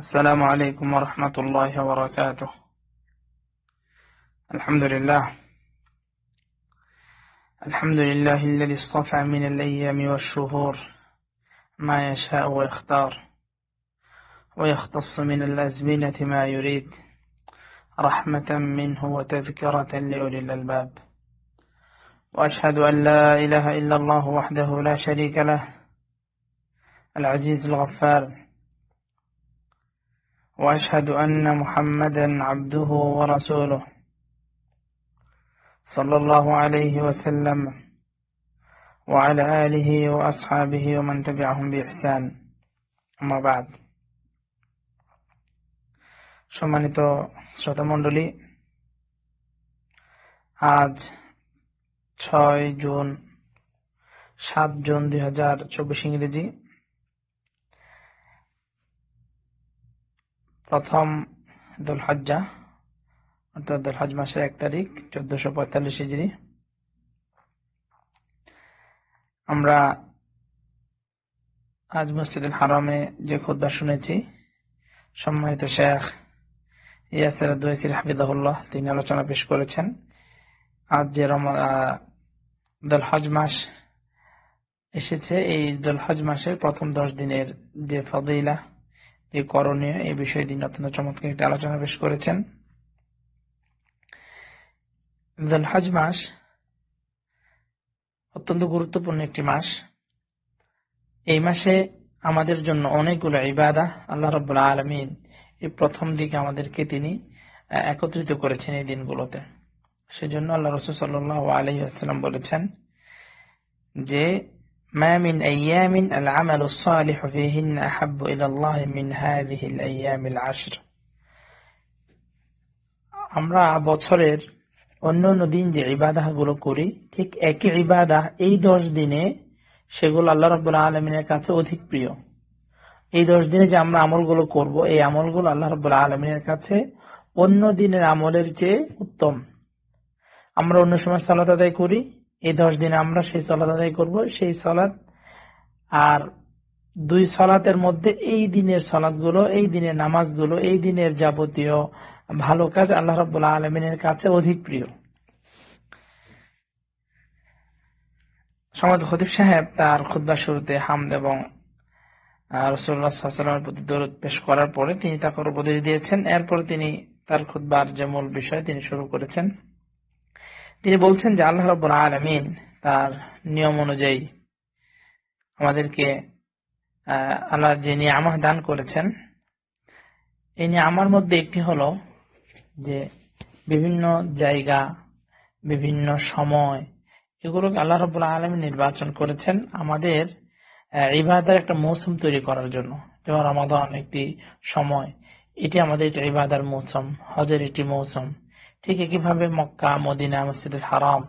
السلام عليكم ورحمة الله وبركاته. الحمد لله. الحمد لله الذي اصطفى من الأيام والشهور ما يشاء ويختار ويختص من الأزمنة ما يريد رحمة منه وتذكرة لأولي الألباب. وأشهد أن لا إله إلا الله وحده لا شريك له العزيز الغفار واشهد ان محمدا عبده ورسوله صلى الله عليه وسلم وعلى اله واصحابه ومن تبعهم باحسان اما بعد সম্মানিত শ্রোতামণ্ডলী আজ ছয় জুন সাত জুন দুই হাজার চব্বিশ ইংরেজি প্রথম দুলহজ্জা, অর্থাৎ দুলহজ মাসের এক তারিখ, চোদ্দশো পঁয়তাল্লিশ হিজড়ি আমরা আজ মসজিদুল হারামে যে খুদ্া শুনেছি, সম্মানিত শেখ ইয়াসের দোয়েসির হাফিদাহুল্লাহ তিনি আলোচনা পেশ করেছেন। আজ যে দলহজ মাস এসেছে, এই দলহজ মাসের প্রথম দশ দিনের যে ফদিলা যে করণীয়, এই বিষয়ে তিনি অত্যন্ত চমৎকার একটি আলোচনা পেশ করেছেন। হজ মাস অত্যন্ত গুরুত্বপূর্ণ একটি মাস। এই মাসে আমাদের জন্য অনেকগুলো ইবাদা আল্লাহ রবাহ আলমিন এই প্রথম দিকে আমাদেরকে তিনি একত্রিত করেছেন এই দিনগুলোতে। সেজন্য আল্লাহ রসুল সাল্লাহ আলহিহাস্লাম বলেছেন যে ما من أيام العمل الصالح فيهن أحب إلى الله من هذه الأيام العشر আমরা বছরের অন্য অন্য দিন যে ইবাদাহ গুলো করি ঠিক একই ইবাদাহ এই দশ দিনে সেগুলো আল্লাহ রবাহ আলমিনের কাছে অধিক প্রিয় এই দশ দিনে যে আমরা আমলগুলো করব এই আমলগুলো আল্লাহ রবাহ আলমিনের কাছে অন্য দিনের আমলের চেয়ে উত্তম আমরা অন্য সময় সালাত আদায় করি এই দশ দিনে আমরা সেই সলাত আদায় করব, সেই সলাৎ আর দুই সলাতের মধ্যে এই দিনের সলাৎগুলো এই দিনের নামাজগুলো, এই দিনের যাবতীয় ভালো কাজ আল্লাহ রবাহ আলমিনের কাছে অধিক প্রিয়। সমাজ খতিব সাহেব তার খুদ্া শুরুতে হামদ এবং রসুল্লাহামের প্রতি দৌলত পেশ করার পরে তিনি তাকে উপদেশ দিয়েছেন। এরপরে তিনি তার খুদ্বার যে মূল বিষয় তিনি শুরু করেছেন। তিনি বলছেন যে আল্লাহ রব আলমিন তার নিয়ম অনুযায়ী আমাদেরকে আল্লাহ যে নিয়ামা দান করেছেন, এই আমার মধ্যে একটি হলো যে বিভিন্ন জায়গা, বিভিন্ন সময় এগুলোকে আল্লাহ রব আলমী নির্বাচন করেছেন আমাদের ইবাদার একটা মৌসুম তৈরি করার জন্য। যেমন রমাদান একটি সময়, এটি আমাদের ইবাদার মৌসুম, হজের একটি মৌসুম। ঠিক একইভাবে মক্কা, মদিনা, মসজিদুল হারাম,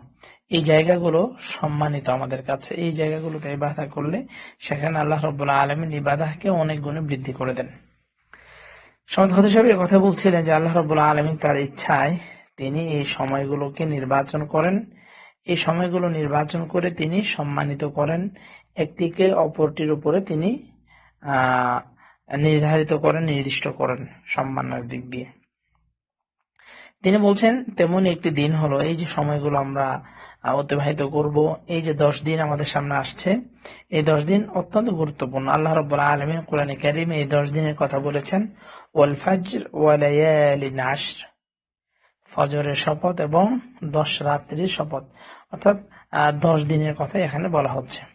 এই জায়গাগুলো সম্মানিত আমাদের কাছে। এই জায়গাগুলোতে ইবাদা করলে সেখানে আল্লাহ রবাহ আলমিন ইবাদাহকে অনেক গুণে বৃদ্ধি করে দেন। সাহেব কথা বলছিলেন যে আল্লাহ রবাহ আলমিন তার ইচ্ছায় তিনি এই সময়গুলোকে নির্বাচন করেন। এই সময়গুলো নির্বাচন করে তিনি সম্মানিত করেন। একটিকে অপরটির উপরে তিনি নির্ধারিত করেন, নির্দিষ্ট করেন সম্মানের দিক দিয়ে। তিনি বলছেন তেমন একটি দিন হলো, এই যে সময়গুলো আমরা অতিবাহিত করব, এই যে দশ দিন আমাদের সামনে আসছে, এই দশ দিন অত্যন্ত গুরুত্বপূর্ণ। আল্লাহ রব আলমী কোরআন করিম এই দশ দিনের কথা বলেছেন, ওয়াল ফাজর ফজরের শপথ এবং দশ রাত্রির শপথ। অর্থাৎ দশ দিনের কথা এখানে বলা হচ্ছে।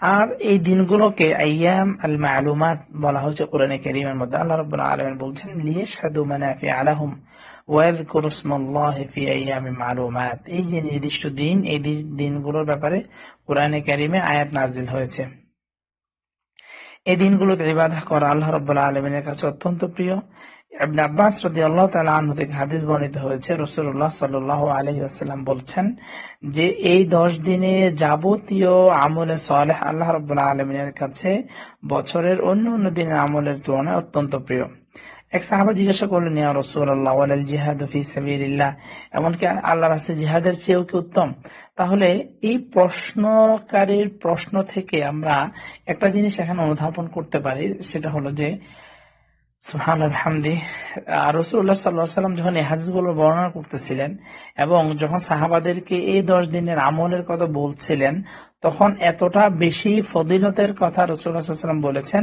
আর এই দিনগুলোকে আইয়াম আল মালুমাত বলা হচ্ছে কোরআনে করিমের মধ্যে। আল্লাহ রব আলমিন বলছেন, লিয়াশহাদু মানাফি ফি মালুমাত। এই যে নির্দিষ্ট দিন, এই দিনগুলোর ব্যাপারে কোরআনে কারিমে আয়াত নাজিল হয়েছে। এই দিনগুলোতে ইবাদত করা আল্লাহ রাব্বুল আলামিনের কাছে অত্যন্ত প্রিয়। আব্বাস রাদিয়াল্লাহু তাআলা আনহু থেকে হাদিস বর্ণিত হয়েছে, রাসূলুল্লাহ সাল্লাল্লাহু আলাইহি ওয়াসাল্লাম বলছেন যে, এই 10 দিনে যাবতীয় আমলে সালেহ আল্লাহ আলামিনের কাছে বছরের অন্য অন্য দিনের আমলের তুলনায় অত্যন্ত প্রিয়। এক সাহাবা জিজ্ঞাসা করলেন, ইয়া রাসূলুল্লাহ ওয়ালাল জিহাদ ফি এমনকি আল্লাহ রাস্তায় জিহাদের চেয়েও কি উত্তম? তাহলে এই প্রশ্নকারীর প্রশ্ন থেকে আমরা একটা জিনিস এখানে অনুধাবন করতে পারি, সেটা হলো যে যখন বর্ণনা করতেছিলেন এবং যখন সাহাবাদেরকে এই দশ দিনের আমলের কথা বলছিলেন তখন এতটা বেশি ফদিলতের কথা রসুল্লাহ সাল্লাম বলেছেন,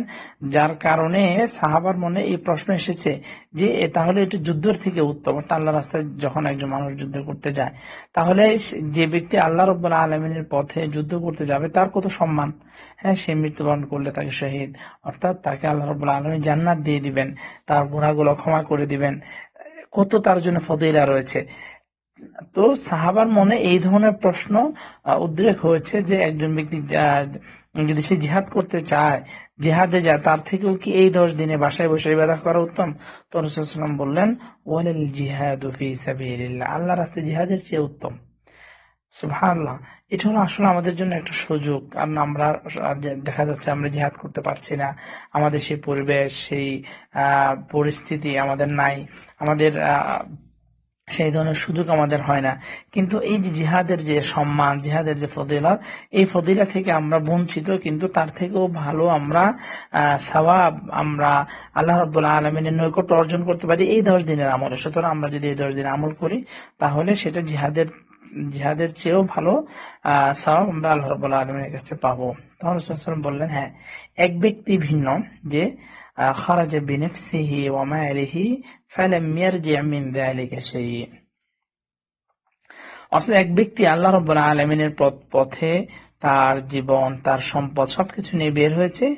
যার কারণে সাহাবার মনে এই প্রশ্ন এসেছে যে তাহলে এটি যুদ্ধের থেকে উত্তম। আল্লাহ রাস্তায় যখন একজন মানুষ যুদ্ধ করতে যায়, তাহলে যে ব্যক্তি আল্লাহ রব্বুল্লাহ আলমিনের পথে যুদ্ধ করতে যাবে, তার কত সম্মান? হ্যাঁ সে মৃত্যুবরণ করলে তাকে শহীদ। অর্থাৎ তাকে আল্লাহ রব্বুল্লাহ আলমী জান্নাত দিয়ে দিবেন, তার গুণাগুলো ক্ষমা করে দিবেন। কত তার জন্য ফদিলা রয়েছে। তো সাহাবার মনে এই ধরনের প্রশ্ন উদ্রেক হয়েছে যে একজন ব্যক্তি যদি সে জিহাদ করতে চায়, জিহাদে যায়, তার থেকেও কি এই দশ দিনে বাসায় বসে ইবাদত করা উত্তম? তো রসুলাম বললেন, ওয়ালিল জিহাদ আল্লাহ রাস্তায় জিহাদের চেয়ে উত্তম। সুবহানাল্লাহ, এটা হলো আসলে আমাদের জন্য একটা সুযোগ। কারণ আমরা দেখা যাচ্ছে আমরা জিহাদ করতে পারছি না। আমাদের সেই পরিবেশ, সেই পরিস্থিতি আমাদের নাই। আমাদের সেই ধরনের সুযোগ আমাদের হয় না। কিন্তু এই যে জিহাদের যে সম্মান, জিহাদের যে ফদিলত এই ফদিলা থেকে আমরা বঞ্চিত, কিন্তু তার থেকেও ভালো আমরা সওয়াব আমরা আল্লাহ রব্বুল্লাহ আলমিনের নৈকট্য অর্জন করতে পারি এই দশ দিনের আমলে। সুতরাং আমরা যদি এই দশ দিন আমল করি, তাহলে সেটা জিহাদের জিহাদের চেয়েও ভালো সওয়াব আমরা আল্লাহ রব্বুল্লাহ আলমিনের কাছে পাবো। তখন বললেন হ্যাঁ এক ব্যক্তি ভিন্ন যে খারাজা বিনফসিহি ওয়া মালিহি ফালাম ইয়ারজি মিন যালিকা শাই অর্থাৎ এক ব্যক্তি আল্লাহ রব্বুল আলমিনের পথে তার জীবন, তার সম্পদ সবকিছু নিয়ে বের হয়েছে।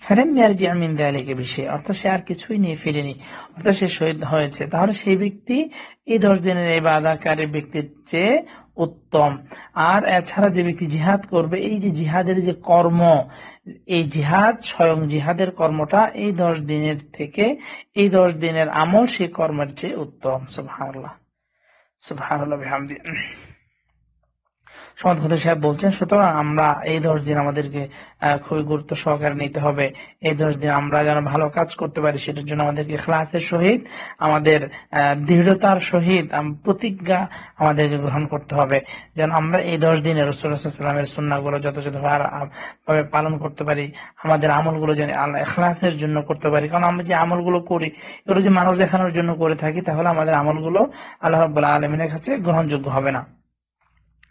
ফেরেম মিয়ারজি আমিন দেয়ালিকে বিষয়। অর্থাৎ সে আর কিছুই নিয়ে ফিরেনি। অর্থাৎ সে শহীদ হয়েছে। তাহলে সেই ব্যক্তি এই দশ দিনের এই বাদাকারী ব্যক্তির চেয়ে উত্তম। আর এছাড়া যে ব্যক্তি জিহাদ করবে, এই যে জিহাদের যে কর্ম এই জিহাদ, স্বয়ং জিহাদের কর্মটা এই দশ দিনের থেকে, এই দশ দিনের আমল সেই কর্মের চেয়ে উত্তম। সুবহানাল্লাহ। সুবহানাল্লাহ বিহামদি সমাজ খোদা সাহেব বলছেন, সুতরাং আমরা এই দশ দিন আমাদেরকে খুবই গুরুত্ব সহকারে নিতে হবে। এই দশ দিন আমরা যেন ভালো কাজ করতে পারি, সেটার জন্য আমাদেরকে ক্লাসের সহিত, আমাদের দৃঢ়তার সহিত প্রতিজ্ঞা আমাদেরকে গ্রহণ করতে হবে। যেন আমরা এই দশ দিনে রসুল্লাহামের সুন্নাগুলো যথাযথভাবে পালন করতে পারি, আমাদের আমলগুলো যেন আল্লাহ এখলাসের জন্য করতে পারি। কারণ আমরা যে আমলগুলো করি, এগুলো যে মানুষ দেখানোর জন্য করে থাকি, তাহলে আমাদের আমলগুলো আল্লাহ রব্বুল্লাহ আলমিনের কাছে গ্রহণযোগ্য হবে না।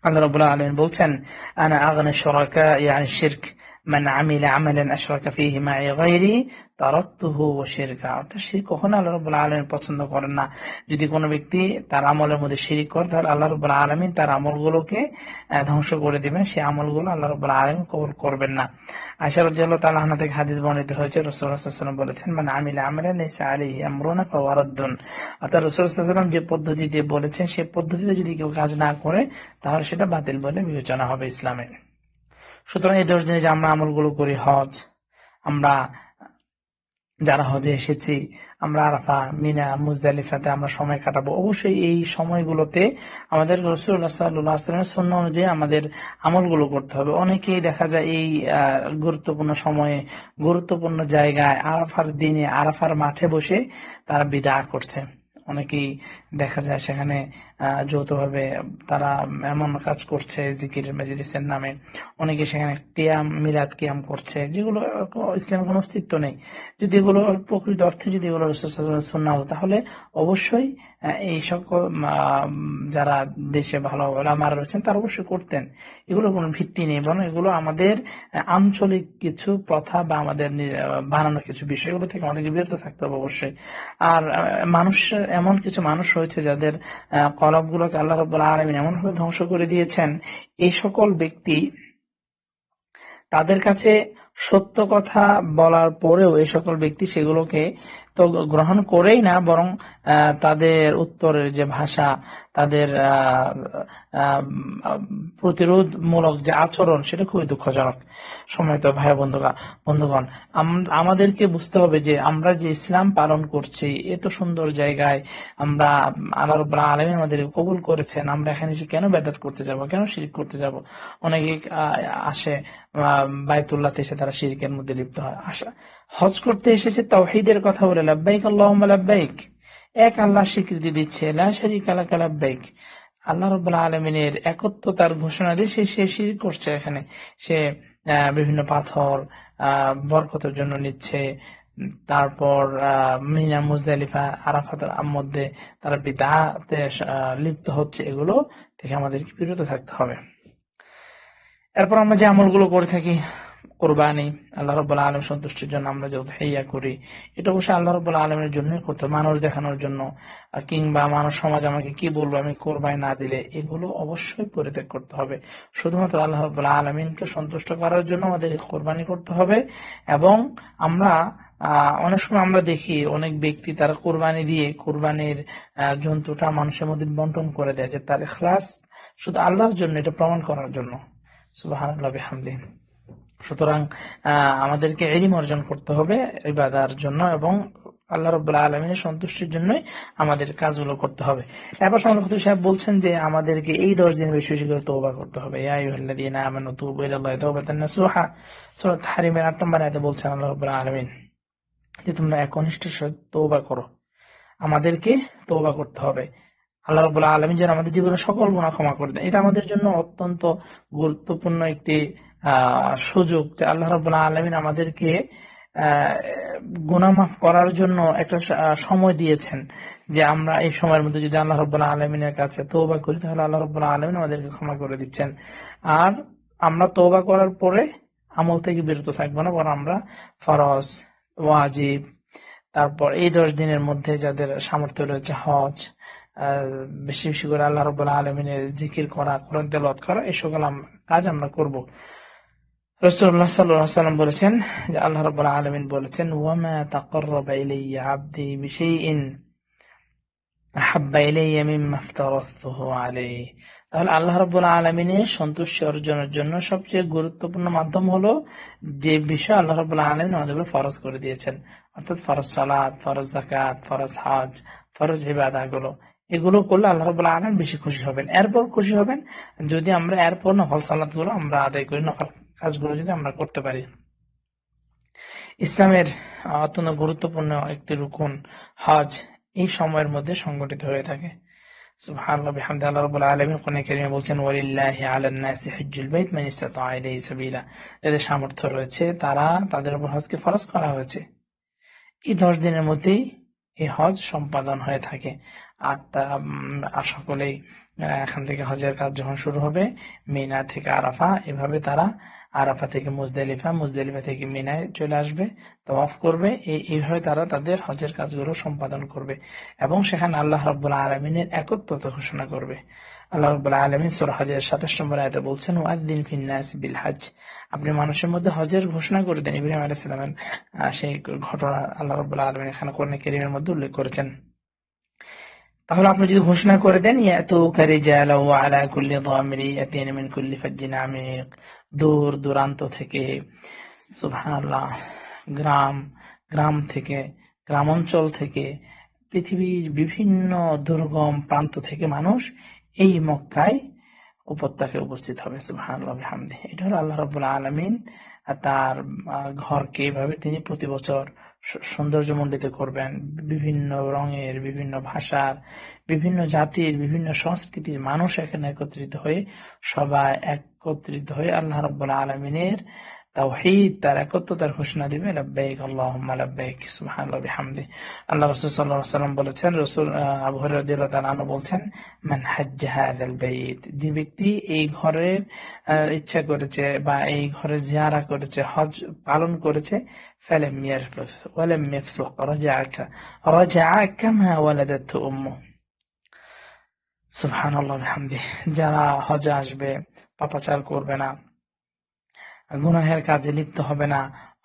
আল্লাহ রাব্বুল আলামিন বলছেন আনা আগনা শুরাকা ইয়ানি শিরক মান আমিলা আমালান আশরাকা ফীহি মা'i গায়রি তারাকতুহু ওয়া শিরকা। অর্থাৎ শিরক কখনো আল্লাহ রাব্বুল আলামিন পছন্দ করেন না। যদি কোনো ব্যক্তি তার আমলের মধ্যে শিরিক করে, তাহলে আল্লাহ রাব্বুল আলামিন তার আমলগুলোকে ধ্বংস করে দিবেন। সেই আমলগুলো আল্লাহ রাব্বুল আলামিন কবুল করবেন না। আয়েশা রাদিয়াল্লাহু তাআলা আনহা থেকে হাদিস বর্ণিত হয়েছে রাসূলুল্লাহ সাল্লাল্লাহু আলাইহি ওয়াসাল্লাম বলেছেন, মান আমিলা আমালান লাইসা আলাইহি আমরুনা ফাহুয়া রাদ্দুন। অর্থাৎ রাসূলুল্লাহ সাল্লাল্লাহু আলাইহি ওয়াসাল্লাম যে পদ্ধতি দিয়ে বলেছেন সেই পদ্ধতিতে যদি কেউ কাজ না করে, তাহলে সেটা বাতিল বলে বিবেচনা হবে ইসলামে। সুতরাং এই দশ দিনে যে আমরা আমলগুলো করি হজ, আমরা যারা হজে এসেছি, আমরা আরাফা, মিনা, মুজদালিফাতে আমরা সময় কাটাবো। অবশ্যই এই সময়গুলোতে আমাদের রসুল্লাহ সাল্লাহ আসলামের সন্ন্য অনুযায়ী আমাদের আমলগুলো করতে হবে। অনেকেই দেখা যায় এই গুরুত্বপূর্ণ সময়ে, গুরুত্বপূর্ণ জায়গায় আরাফার দিনে, আরাফার মাঠে বসে তারা বিদা করছে। অনেকেই দেখা যায় সেখানে যৌথভাবে তারা এমন কাজ করছে জিকির মেজলিসের নামে। অনেকে সেখানে কিয়াম, মিলাদ কিয়াম করছে, যেগুলো ইসলামের কোনো অস্তিত্ব নেই। যদি এগুলো প্রকৃত অর্থে যদি এগুলো শোনা হতো তাহলে অবশ্যই এই সকল যারা দেশে ভালো ওলামারা রয়েছেন, তারা অবশ্যই করতেন। এগুলো কোনো ভিত্তি নেই, বরং এগুলো আমাদের আঞ্চলিক কিছু প্রথা বা আমাদের বানানো কিছু বিষয়, এগুলো থেকে আমাদেরকে বিরত থাকতে হবে অবশ্যই। আর মানুষ, এমন কিছু মানুষ রয়েছে যাদের কলব গুলোকে আল্লাহ রব্বুল আলমিন এমনভাবে ধ্বংস করে দিয়েছেন, এই সকল ব্যক্তি তাদের কাছে সত্য কথা বলার পরেও এই সকল ব্যক্তি সেগুলোকে তো গ্রহণ করেই না বরং তাদের উত্তরের যে ভাষা তাদের প্রতিরোধমূলক যে আচরণ সেটা খুবই দুঃখজনক। সময় তো ভাই বন্ধুগা বন্ধুগণ আমাদেরকে বুঝতে হবে যে আমরা যে ইসলাম পালন করছি এত সুন্দর জায়গায় আমরা আল্লাহ আলমী আমাদের কবুল করেছেন আমরা এখানে এসে কেন বেদাত করতে যাব কেন শিরিক করতে যাব? অনেকে আসে আহ, বাইতুল্লাহতে এসে তারা শিরিকের মধ্যে লিপ্ত হয়। আসা হজ করতে এসেছে তাওহীদের কথা বলে, লাব্বাইক আল্লাহুম্মা লাব্বাইক। এক আল্লাহ স্বীকৃতি দিচ্ছে, লা শারীকা লাকা লাব্বাইক। আল্লাহ রাব্বুল আলামিনের একত্বতার ঘোষণা দিয়ে সে সে শিরিক করছে এখানে। সে বিভিন্ন পাথর বরকতের জন্য নিচ্ছে। তারপর মিনা মুজদালিফা আরাফাতের মধ্যে তারা বিদাতে লিপ্ত হচ্ছে। এগুলো থেকে আমাদেরকে বিরত থাকতে হবে। এরপর আমরা যে আমলগুলো করে থাকি কোরবানি, আল্লাহ রব্বুল্লাহ আলম সন্তুষ্টির জন্য আমরা যে উৎহাইয়া করি, এটা অবশ্যই আল্লাহ রব্বুল্লাহ আলমের জন্যই করতে মানুষ দেখানোর জন্য। কিংবা মানুষ, সমাজ আমাকে কি বলব আমি কোরবানি না দিলে, এগুলো অবশ্যই পরিত্যাগ করতে হবে। শুধুমাত্র আল্লাহ রব্বুল্লাহ আলমিনকে সন্তুষ্ট করার জন্য আমাদের কোরবানি করতে হবে এবং আমরা অনেক সময় আমরা দেখি অনেক ব্যক্তি তারা কোরবানি দিয়ে কোরবানির জন্তুটা মানুষের মধ্যে বন্টন করে দেয়, যে তার ইখলাস শুধু আল্লাহর জন্য, এটা প্রমাণ করার জন্য। সুবহানাল্লাহ, বিহামদিহি। সুতরাং আমাদেরকে এলিম অর্জন করতে হবে ইবাদার জন্য এবং আল্লাহ রব্বুল্লাহ আলমিনের সন্তুষ্টির জন্যই আমাদের কাজগুলো করতে হবে। এরপর সমাল সাহেব বলছেন যে, আমাদেরকে এই দশ দিন বেশি করে তৌবা করতে হবে। তাহরিমের 8 নম্বর আয়াতে বলছেন আল্লাহ রাব্বুল আলামিন যে, তোমরা একনিষ্ঠ তৌবা করো। আমাদেরকে তৌবা করতে হবে। আল্লাহ রাব্বুল আলমিন যেন আমাদের জীবনে সকল গুনাহ ক্ষমা করে দেন। এটা আমাদের জন্য অত্যন্ত গুরুত্বপূর্ণ একটি সুযোগ যে আল্লাহ রাব্বুল আলামিন আমাদেরকে গুনাহ করার জন্য একটা সময় দিয়েছেন যে আমরা এই সময়ের মধ্যে যদি আল্লাহ রাব্বুল আলামিনের কাছে তওবা করি, তাহলে আল্লাহ রাব্বুল আলামিন আমাদেরকে ক্ষমা করে দিচ্ছেন। আর আমরা তওবা করার পরে আমল থেকে বিরত থাকব না, বরং আমরা ফরজ, ওয়াজিব, তারপর এই দশ দিনের মধ্যে যাদের সামর্থ্য রয়েছে হজ বেশি বেশি করে আল্লাহ রব্বুল আলমিনের জিকির করা, কোরআন তেলাওয়াত করা, এই সকল কাজ আমরা করব। রসুল্লাহ সাল্লাম বলেছেন যে আল্লাহ রব্বুল আলমিন বলেছেন, ওয়ামা আবদি তাহলে আল্লাহ আলামিনের সন্তুষ্টি অর্জনের জন্য সবচেয়ে গুরুত্বপূর্ণ মাধ্যম হলো যে বিষয় আল্লাহ রাব্বুল আলামিন আমাদের ফরজ করে দিয়েছেন। অর্থাৎ ফরজ সালাত, ফরজ জাকাত ফরজ হাজ, ফরজ ইবাদাগুলো এগুলো করলে আল্লাহ রাব্বুল আলামিন বেশি খুশি হবেন। এরপর খুশি হবেন যদি আমরা এরপর নফল সালাতগুলো আমরা আদায় করি নফল। কাজগুলো যদি আমরা করতে পারি। ইসলামের অত্যন্ত গুরুত্বপূর্ণ একটি রুকুন হজ এই সময়ের মধ্যে সংগঠিত হয়ে থাকে। সামর্থ্য রয়েছে, তারা তাদের হজকে করা হয়েছে। এই দশ দিনের মধ্যেই এই হজ সম্পাদন হয়ে থাকে। আর তা সকলেই এখান থেকে হজের কাজ যখন শুরু হবে মিনা থেকে আরাফা এভাবে তারা আরাফা থেকে মুজদালিফা মুজদালিফা থেকে মিনায় চলে আসবে তওয়াফ করবে এই এইভাবে তারা তাদের হজের কাজগুলো সম্পাদন করবে এবং সেখানে আল্লাহ রাব্বুল আলমিনের একত্রতা ঘোষণা করবে। আল্লাহ রাব্বুল আলমিন সুর হজের সাতাশ নম্বর আয়তে বলছেন ওয়াদ্দিন ফিন্নাস বিল হজ আপনি মানুষের মধ্যে হজের ঘোষণা করে দেন। ইব্রাহিম আলাইহিস সালামের আহ, সেই ঘটনা আল্লাহ রাব্বুল আলমিন এখানে কোরআনে কারীমের মধ্যে উল্লেখ করেছেন। তাহলে আপনি যদি ঘোষণা করে দেন ইয়াতুকা রিজালা ওয়া আলা আমিক। দূর দূরান্ত থেকে, সুবহানাল্লাহ, গ্রাম গ্রাম থেকে, গ্রামাঞ্চল থেকে, পৃথিবীর বিভিন্ন দুর্গম প্রান্ত থেকে মানুষ এই মক্কায় উপত্যকায় উপস্থিত হবে। সুবহানাল্লাহ এটা হলো আল্লাহ রাব্বুল আলামিন তার ঘরকে এভাবে তিনি প্রতি বছর সৌন্দর্যমণ্ডিত করবেন। বিভিন্ন রঙের, বিভিন্ন ভাষার, বিভিন্ন জাতির, বিভিন্ন সংস্কৃতির মানুষ এখানে একত্রিত হয়ে সবাই একত্রিত হয়ে আল্লাহ রব আলামিনের তাওহীদ, তার একত্রতার ঘোষণা দিবে, লাব্বাইক আল্লাহুম্মা, লাব্বাইক, সুবহানাল্লাহ, বিহামদি। আল্লাহ রাসূল সাল্লাল্লাহু আলাইহি বলেছেন, রাসূল আবু হুরায়রা রাদিয়াল্লাহু আনহু মান হাজ্জা হাযাল বাইত যে ব্যক্তি এই ঘরের ইচ্ছা করেছে বা এই ঘরে জিয়ারা করেছে, হজ পালন করেছে, ফালাম ইয়ারফুস ওয়ালাম ইয়াফসুক রাজাআকা রাজাআ কামা ওয়ালাদাতহু উম্মু সুবহানাল্লাহ, বিহামদি। যারা হজে আসবে, পাপাচার করবে না। গুনাহের কাজে লিপ্ত হবে না,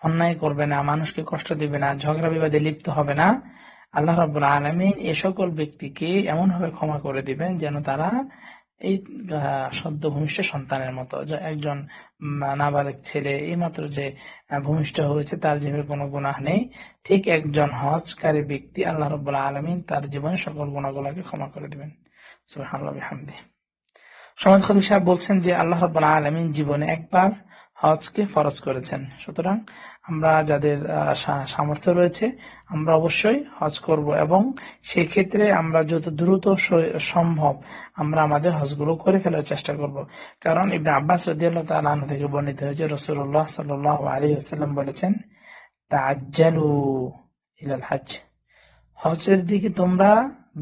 অন্যায় করবে না, মানুষকে কষ্ট দিবে না, ঝগড়া বিবাদে লিপ্ত হবে না। আল্লাহ রাব্বুল আলামিন এ সকল ব্যক্তিকে এমন ভাবে ক্ষমা করে দিবেন যেন তারা এই সদ্য ভূমিষ্ঠ সন্তানের মতো একজন নাবালক ছেলে, এইমাত্র যে ভূমিষ্ঠ হয়েছে তার জীবনে কোনো গুনাহ নেই। ঠিক একজন হজকারী ব্যক্তি আল্লাহ রাব্বুল আলমিন তার জীবনে সকল গুণাগুলোকে ক্ষমা করে দিবেন। বিহামদিহি। সমাজ খবীর সাহেব বলছেন যে আল্লাহ রাব্বুল আলামিন জীবনে একবার হজকে ফরজ করেছেন। সুতরাং আমরা যাদের সামর্থ্য রয়েছে, আমরা অবশ্যই হজ করব এবং সেই ক্ষেত্রে আমরা যত দ্রুত সম্ভব আমরা আমাদের হজগুলো করে ফেলার চেষ্টা করব। কারণ ইবনে আব্বাস রাদিয়াল্লাহু তাআলা থেকে বর্ণিত হয়েছে, রাসূলুল্লাহ সাল্লাল্লাহু আলাইহি ওয়াসাল্লাম বলেছেন তাজ্জালু ইলাল হজ হজের দিকে তোমরা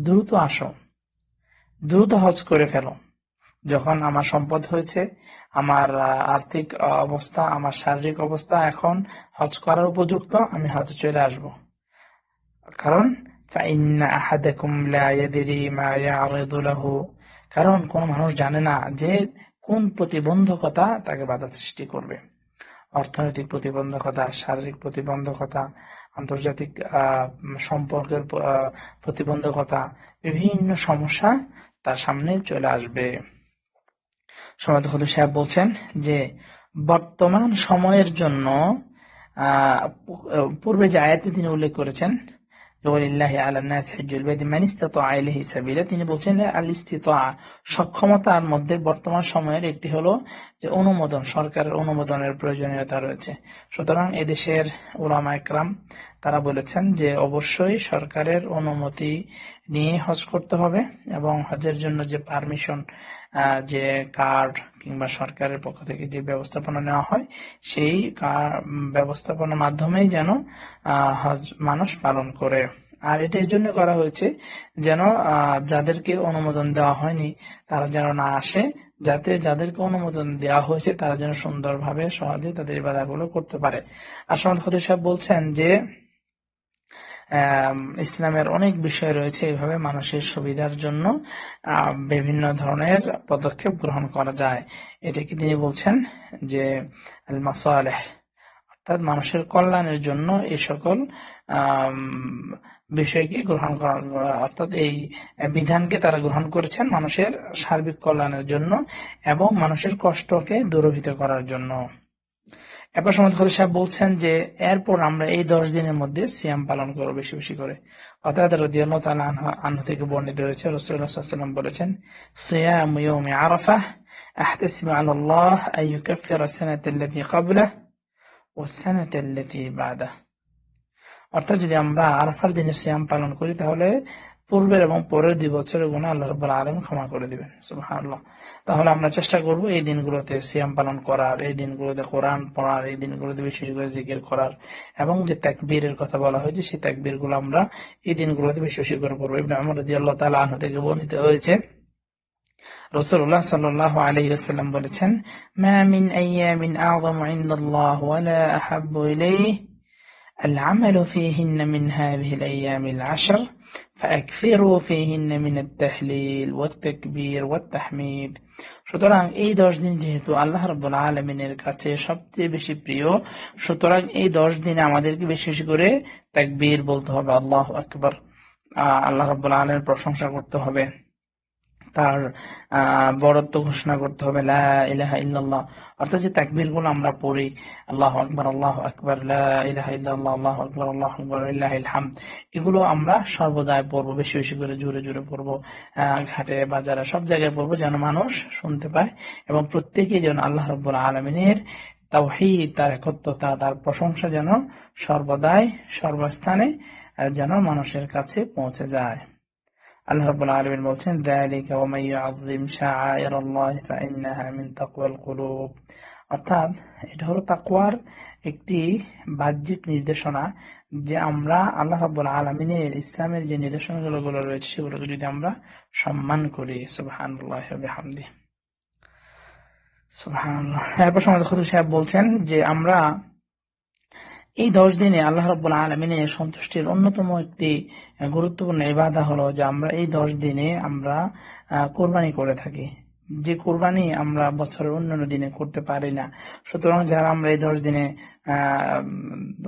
দ্রুত আসো, দ্রুত হজ করে ফেলো। যখন আমার সম্পদ হয়েছে আমার আর্থিক অবস্থা, আমার শারীরিক অবস্থা এখন হজ করার উপযুক্ত, আমি হজ চলে আসব। কারণ কারণ, কোন মানুষ জানে না যে কোন প্রতিবন্ধকতা তাকে বাধা সৃষ্টি করবে। অর্থনৈতিক প্রতিবন্ধকতা, শারীরিক প্রতিবন্ধকতা, আন্তর্জাতিক সম্পর্কের প্রতিবন্ধকতা, বিভিন্ন সমস্যা তার সামনে চলে আসবে। হলু সাহেব বলছেন যে বর্তমান সময়ের জন্য পূর্বে যে আয়াতে তিনি উল্লেখ করেছেন তিনি বলছেন সক্ষমতার মধ্যে বর্তমান সময়ের একটি হলো যে অনুমোদন, সরকারের অনুমোদনের প্রয়োজনীয়তা রয়েছে। সুতরাং এদেশের ওলামা একরাম তারা বলেছেন যে অবশ্যই সরকারের অনুমতি নিয়ে হজ করতে হবে এবং হজের জন্য যে পারমিশন যে কার্ড কিংবা সরকারের পক্ষ থেকে যে ব্যবস্থাপনা নেওয়া হয়, সেই ব্যবস্থাপনার মাধ্যমেই যেন হজ মানুষ পালন করে। আর এটা এই জন্য করা হয়েছে যেন যাদেরকে অনুমোদন দেওয়া হয়নি, তারা যেন না আসে, যাতে যাদেরকে অনুমোদন দেওয়া হয়েছে, তারা যেন সুন্দরভাবে সহজে তাদের ইবাদাগুলো করতে পারে। আসমান ফতির সাহেব বলছেন যে ইসলামের অনেক বিষয় রয়েছে এইভাবে মানুষের সুবিধার জন্য বিভিন্ন ধরনের পদক্ষেপ গ্রহণ করা যায়। এটাকে তিনি বলছেন? যে অর্থাৎ মানুষের কল্যাণের জন্য এই সকল বিষয়কে গ্রহণ করা, অর্থাৎ এই বিধানকে তারা গ্রহণ করেছেন মানুষের সার্বিক কল্যাণের জন্য এবং মানুষের কষ্টকে দূরভীত করার জন্য। এরপর সাহেব বলছেন যে, এরপর আমরা এই দশ দিনের মধ্যে সিয়াম পালন করব বেশি বেশি করে। অর্থাৎ থেকে বর্ণিত হয়েছে বলেছেন, সিয়াম আল্লাহ আন ইউকাফিরা সানাতা আল্লাতী ক্বাবলাহ ওয়াস সানাতা আল্লাতী বাদাহ। অর্থাৎ যদি আমরা আরাফার দিনে সিয়াম পালন করি, তাহলে পূর্বের এবং পরের দুই বছরের গুণা আল্লাহ রাব্বুল আলামিন ক্ষমা করে দিবেন। সুবহানাল্লাহ। তাহলে আমরা চেষ্টা করব এই দিনগুলোতে সিয়াম পালন করার, এই দিনগুলোতে কোরআন পড়ার, এই দিনগুলোতে বেশি করে জিকির করার এবং যে তাকবীরের কথা বলা হয়েছে, সেই তাকবীরগুলো আমরা এই দিনগুলোতে বেশি বেশি করে পড়ব। আমর রাদিয়াল্লাহু তাআলা আনহু থেকে বর্ণিত হয়েছে, রাসূলুল্লাহ সাল্লাল্লাহু আলাইহি বলেছেন, মা মিন আইয়ামিন আযমু ইনদাল্লাহ ওয়ালা আহাব্বু ইলাইহি। العمل فيهن من هذه الأيام العشر فأكثروا فيهن من التهليل والتكبير والتحميد সুতরাং এই দশ দিন যেহেতু আল্লাহ রব্বুল আলমিনের কাছে সবচেয়ে বেশি প্রিয় সুতরাং এই দশ দিনে আমাদেরকে বেশি বেশি করে তাকবীর বলতে হবে আল্লাহ আকবর আল্লাহ রব্বুল আলমের প্রশংসা করতে হবে তার আহ, বড়ত্ব ঘোষণা করতে হবে অর্থাৎ যে তাকবীরগুলো আমরা পড়ি আল্লাহ আকবর আল্লাহ আকবর আল্লাহ আল্লাহ এগুলো আমরা সর্বদাই পড়ব বেশি বেশি করে জোরে জোরে পড়ব ঘাটে বাজারে সব জায়গায় পড়ব যেন মানুষ শুনতে পায় এবং প্রত্যেকে যেন আল্লাহ রব্বুল আলমিনের তাওহীদ তার একত্রতা তার প্রশংসা যেন সর্বদাই সর্বস্থানে যেন মানুষের কাছে পৌঁছে যায়। অর্থাৎ এটা হলো একটি বাহ্যিক নির্দেশনা যে আমরা আল্লাহ রাব্বুল আলামিনের ইসলামের যে নির্দেশনাগুলো গুলো রয়েছে, সেগুলোকে যদি আমরা সম্মান করি, সুবহানাল্লাহি ওয়া সাহেব বলছেন যে আমরা এই দশ দিনে আল্লাহ রব্বুল আলমিনের সন্তুষ্টির অন্যতম একটি গুরুত্বপূর্ণ ইবাদা হলো যে আমরা এই দশ দিনে আমরা কোরবানি করে থাকি। যে কোরবানি আমরা বছরের অন্যান্য দিনে করতে পারি না। সুতরাং যারা আমরা এই দশ দিনে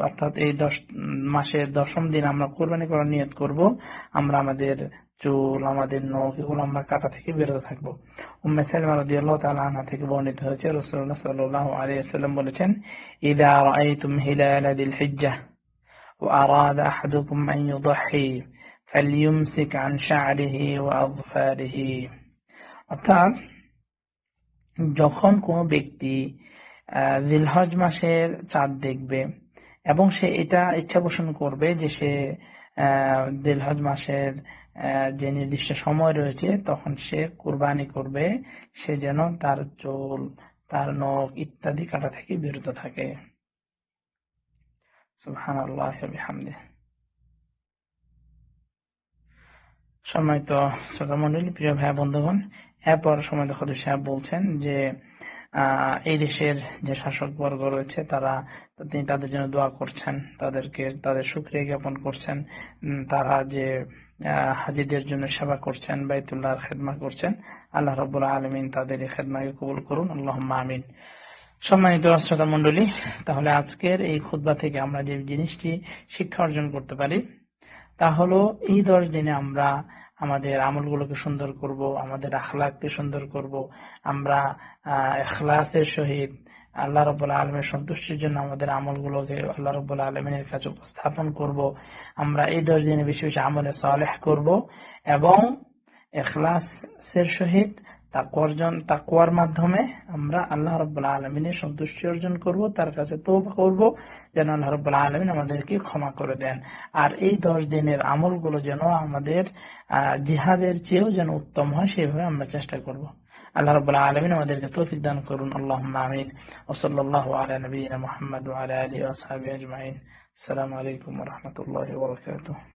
অর্থাৎ এই দশ মাসের দশম দিন আমরা কোরবানি করার নিয়ত করব, আমরা আমাদের চুল, আমাদের নখ এগুলো আমরা কাটা থেকে বেরোতে থাকব। উম্মে সালমা থেকে বর্ণিত হয়েছে, রাসূলুল্লাহ সাল্লাল্লাহু আলাইহি ওয়াসাল্লাম বলেছেন, ইদা রাআইতুম হিলাল আহাদুকুম আন ওয়া আযফারিহি। অর্থাৎ যখন কোনো ব্যক্তি জিলহজ মাসের চাঁদ দেখবে এবং সে এটা ইচ্ছা পোষণ করবে যে সে আহ, জিলহজ মাসের যে নির্দিষ্ট সময় রয়েছে তখন সে কুরবানি করবে সে যেন তার চুল তার নখ ইত্যাদি কাটা থেকে বিরত থাকে। ওয়া বিহামদিহি সম্মানিত শ্রোতা মন্ডলী প্রিয় ভাই বন্ধুগণ এরপর সময় খদর সাহেব বলছেন যে এই দেশের যে শাসক বর্গ রয়েছে তারা, তিনি তাদের জন্য দোয়া করছেন, তাদেরকে, তাদের সুক্রিয়া জ্ঞাপন করছেন তারা যে হাজিদের জন্য সেবা করছেন, বাইতুল্লাহর খেদমা করছেন, আল্লাহ রব্বুল আলমিন তাদের এই খেদমাকে কবুল করুন আল্লাহ আমিন। সম্মানিত শ্রোতা মন্ডলী তাহলে আজকের এই খুতবা থেকে আমরা যে জিনিসটি শিক্ষা অর্জন করতে পারি, তা হলো এই দশ দিনে আমরা আমাদের আমলগুলোকে সুন্দর করব, আমাদের আখলাককে সুন্দর করব। আমরা এখলাসের সহিত আল্লাহ রবুল্লা আলমের সন্তুষ্টির জন্য আমাদের আমলগুলোকে আল্লাহ রবুল্লা আলমিনের কাছে উপস্থাপন করব। আমরা এই দশ দিনে বেশি বেশি আমলে সালেহ করব এবং এখলাসের সহিত তাকওয়ার অর্জন তাকওয়ার মাধ্যমে আমরা আল্লাহ রব্বুল আলমিনের সন্তুষ্টি অর্জন করব, তার কাছে তৌবা করব, যেন আল্লাহ রব্বুল আলমিন আমাদেরকে ক্ষমা করে দেন। আর এই দশ দিনের আমলগুলো যেন আমাদের জিহাদের চেয়েও যেন উত্তম হয়, সেভাবে আমরা চেষ্টা করব। আল্লাহ রব্বুল আলমিন আমাদেরকে তৌফিক দান করুন। আল্লাহ আমিন। ওসল্লাহ আলা মোহাম্মদ আলা আলী ওসাহাবি আজমাইন। আসসালামু আলাইকুম রহমতুল্লাহ বরকাতুহ।